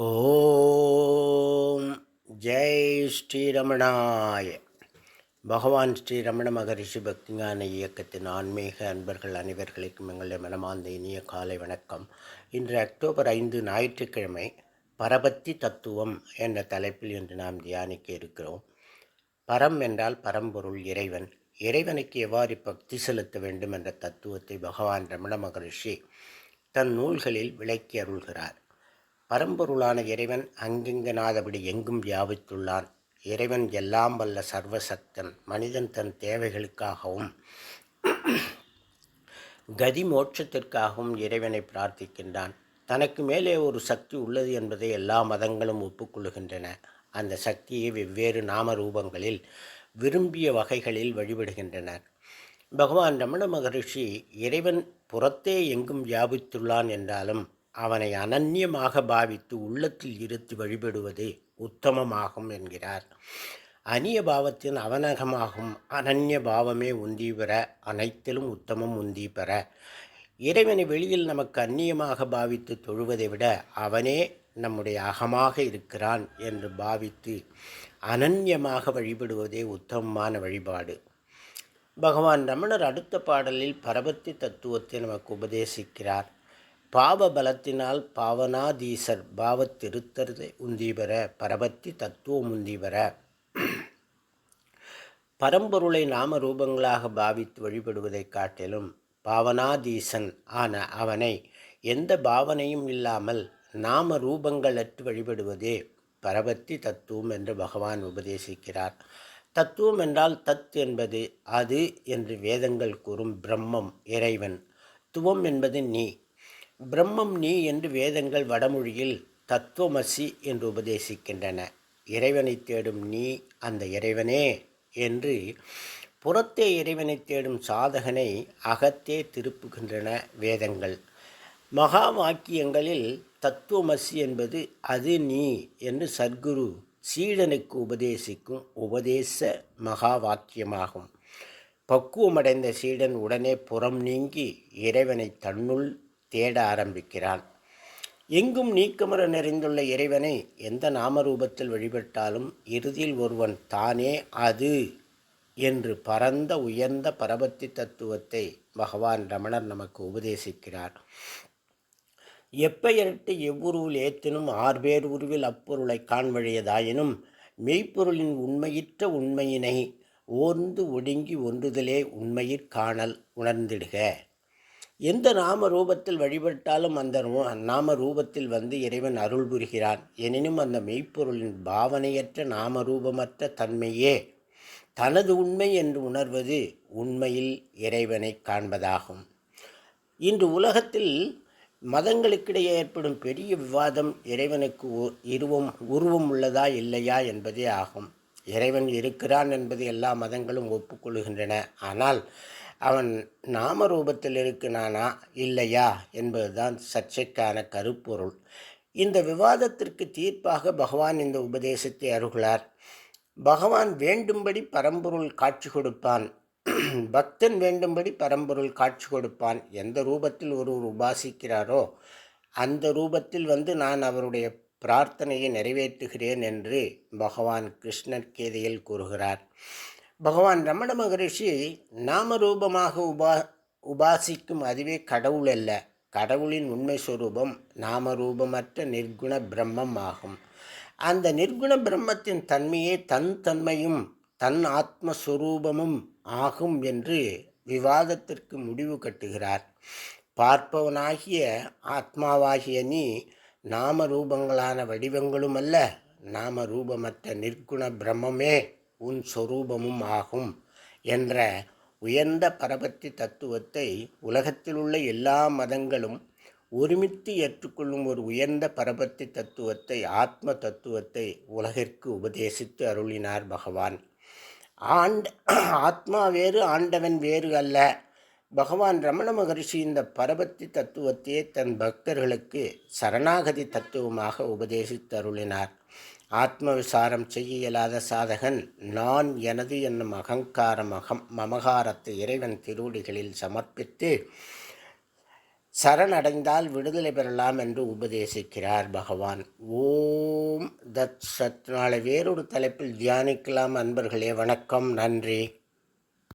ஓம் ஜெய் ஸ்ரீரமணாய. பகவான் ஸ்ரீரமண மகரிஷி பக்திஞான இயக்கத்தின் ஆன்மீக அன்பர்கள் அனைவர்களுக்கும் எங்களுடைய மனமார்ந்த இனிய காலை வணக்கம். இன்று அக்டோபர் ஐந்து ஞாயிற்றுக்கிழமை பரபத்தி தத்துவம் என்ற தலைப்பில் இன்று நாம் தியானிக்க இருக்கிறோம். பரம் என்றால் பரம்பொருள் இறைவன். இறைவனுக்கு எவ்வாறு பக்தி செலுத்த வேண்டும் என்ற தத்துவத்தை பகவான் ரமண மகரிஷி தன் நூல்களில் விளக்கி அருள்கிறார். பரம்பொருளான இறைவன் அங்கெங்கனாதபடி எங்கும் வியாபித்துள்ளான். இறைவன் எல்லாம் வல்ல சர்வசக்தன் மனிதன் தன் தேவைகளுக்காகவும் கதி மோட்சத்திற்காகவும் இறைவனை பிரார்த்திக்கின்றான். தனக்கு மேலே ஒரு சக்தி உள்ளது என்பதை எல்லா மதங்களும் ஒப்புக்கொள்கின்றன. அந்த சக்தியை வெவ்வேறு நாம ரூபங்களில் விரும்பிய வகைகளில் வழிபடுகின்றனர். பகவான் ரமண மகரிஷி இறைவன் புறத்தே எங்கும் வியாபித்துள்ளான் என்றாலும் அவனை அனன்யமாக பாவித்து உள்ளத்தில் இருத்தி வழிபடுவதே உத்தமமாகும் என்கிறார். அந்நிய பாவத்தின் அவனகமாகும் அனன்ய பாவமே உந்தி பெற அனைத்திலும் உத்தமம் உந்தி பெற. இறைவனை வெளியில் நமக்கு அந்நியமாக பாவித்து தொழுவதை விட அவனே நம்முடைய அகமாக இருக்கிறான் என்று பாவித்து அனன்யமாக வழிபடுவதே உத்தமமான வழிபாடு. பகவான் ரமணர் அடுத்த பாடலில் பரபத்தி தத்துவத்தை நமக்கு உபதேசிக்கிறார். பாவ பலத்தினால் பாவனாதீசர் பாவத்திருத்தருதை உந்திவர பரபத்தி தத்துவம் உந்திவர பரம்பொருளை நாம ரூபங்களாக பாவித்து வழிபடுவதைக் காட்டிலும் பாவனாதீசன் ஆன அவனை எந்த பாவனையும் இல்லாமல் நாம ரூபங்களற்று வழிபடுவதே பரபத்தி தத்துவம் என்று பகவான் உபதேசிக்கிறார். தத்துவம் என்றால் தத் என்பது அது என்று வேதங்கள் கூறும் பிரம்மம் இறைவன். துவம் என்பது நீ. பிரம்மம் நீ என்று வேதங்கள் வடமொழியில் தத்துவமசி என்று உபதேசிக்கின்றன. இறைவனை தேடும் நீ அந்த இறைவனே என்று புறத்தே இறைவனை தேடும் சாதகனை அகத்தே திருப்புகின்றன வேதங்கள். மகா வாக்கியங்களில் தத்துவமசி என்பது அது நீ என்று சத்குரு சீடனுக்கு உபதேசிக்கும் உபதேச மகா வாக்கியமாகும். பக்குவமடைந்த சீடன் உடனே புறம் நீங்கி இறைவனை தன்னுள் தேட ஆரம்பிக்கிறான். எங்கும் நீக்கமர நிறைந்துள்ள இறைவனை எந்த நாமரூபத்தில் வழிபட்டாலும் இறுதியில் ஒருவன் தானே அது என்று பரந்த உயர்ந்த பரபத்தி தத்துவத்தை பகவான் ரமணர் நமக்கு உபதேசிக்கிறார். எப்பெயரிட்டு எவ்வுருவில் ஏத்தினும் ஆர்பேர் உருவில் அப்பொருளை காண்வழியதாயினும் மெய்ப்பொருளின் உண்மையிற்ற உண்மையினை ஓர்ந்து ஒடுங்கி ஒன்றுதலே உண்மையிற் காணல் உணர்ந்திடுக. எந்த நாம ரூபத்தில் வழிபட்டாலும் அந்த நாம ரூபத்தில் வந்து இறைவன் அருள் புரிகிறான். எனினும் அந்த மெய்ப்பொருளின் பாவனையற்ற நாம ரூபமற்ற தன்மையே தனது உண்மை என்று உணர்வது உண்மையில் இறைவனை காண்பதாகும். இன்று உலகத்தில் மதங்களுக்கிடையே ஏற்படும் பெரிய விவாதம் இறைவனுக்கு இருவம் உருவம் உள்ளதா இல்லையா என்பதே ஆகும். இறைவன் இருக்கிறான் என்பது எல்லா மதங்களும் ஒப்புக்கொள்கின்றன. ஆனால் அவன் நாம ரூபத்தில் இருக்கிறானா? இல்லையா என்பதுதான் சர்ச்சைக்கான கருப்பொருள். இந்த விவாதத்திற்கு தீர்ப்பாக பகவான் இந்த உபதேசத்தை அருகிறார் பகவான் வேண்டும்படி பரம்பொருள் காட்சி கொடுப்பான். பக்தன் வேண்டும்படி பரம்பொருள் காட்சி கொடுப்பான். எந்த ரூபத்தில் ஒருவர் உபாசிக்கிறாரோ அந்த ரூபத்தில் வந்து நான் அவருடைய பிரார்த்தனையை நிறைவேற்றுகிறேன் என்று பகவான் கிருஷ்ணர் கேதையில் கூறுகிறார். பகவான் ரமண மகரிஷி நாமரூபமாக உபா உபாசிக்கும் அதுவே கடவுள் அல்ல. கடவுளின் உண்மை சுரூபம் நாமரூபமற்ற நிர்குண பிரம்மம் ஆகும். அந்த நிர்குண பிரம்மத்தின் தன்மையே தன் தன்மையும் தன் ஆத்மஸ்வரூபமும் ஆகும் என்று விவாதத்திற்கு முடிவு கட்டுகிறார். பார்ப்பவனாகிய ஆத்மாவாகிய நீ நாம ரூபங்களான வடிவங்களும் அல்ல நாம ரூபமற்ற நிர்குண பிரம்மமே உன் சொரூபமும் ஆகும் என்ற உயர்ந்த பரபத்தி தத்துவத்தை உலகத்தில் உள்ள எல்லா மதங்களும் ஒருமித்து ஏற்றுக்கொள்ளும் ஒரு உயர்ந்த பரபத்தி தத்துவத்தை ஆத்ம தத்துவத்தை உலகிற்கு உபதேசித்து அருளினார் பகவான். ஆண்ட ஆத்மா வேறு ஆண்டவன் வேறு அல்ல. பகவான் ரமண மகரிஷி இந்த பரபத்தி தத்துவத்தையே தன் பக்தர்களுக்கு சரணாகதி தத்துவமாக உபதேசித்தருளினார். ஆத்ம விசாரம் செய்ய இயலாத சாதகன் நான் எனது என்னும் அகங்கார மகம் மமகாரத்தை இறைவன் திருவடிகளில் சமர்ப்பித்து சரணடைந்தால் விடுதலை பெறலாம் என்று உபதேசிக்கிறார் பகவான். ஓம் தத் சத். நாளை வேறொரு தலைப்பில் தியானிக்கலாம் அன்பர்களே. வணக்கம். நன்றி.